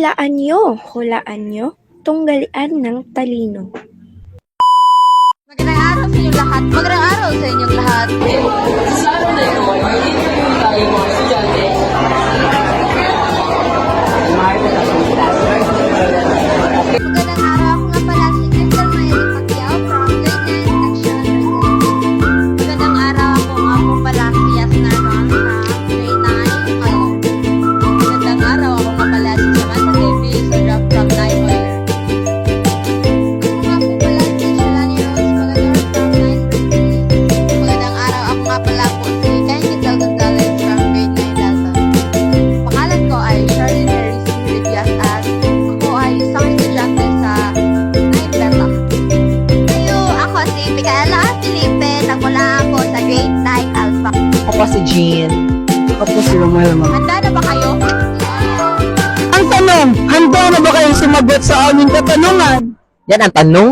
Hulaan nyo, hulaan nyo, tunggalian ng talino. Magandang araw sa inyong lahat. Magandang araw sa inyong lahat. na ako sa grade 9 alpha. Ako po si Jean. Ako po si Romuel. Handa na ba kayo? Ang tanong, handa na ba kayong sumagot sa aming katanungan? Yan ang tanong.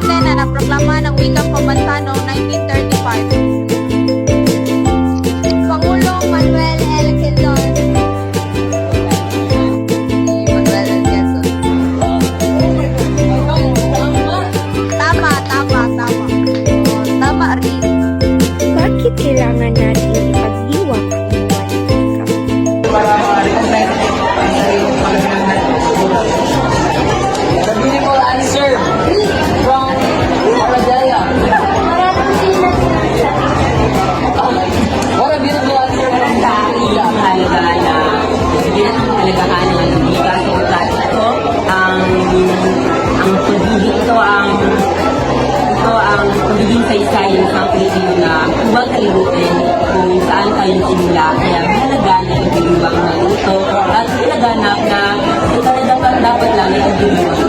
Magdalena na proklama ng wikang Pamantano nila ang halaga na bigyan ng halagahan ng anong liga sa ugali ito. Ang, ang pagiging ito ang ito ang pagiging saysay ng isang Pilipino na kubang kalimutan kung saan tayo simula. Kaya halaga na ibiluwang ng ito at halaganap na ito na dapat, dapat lang ay ibiluwang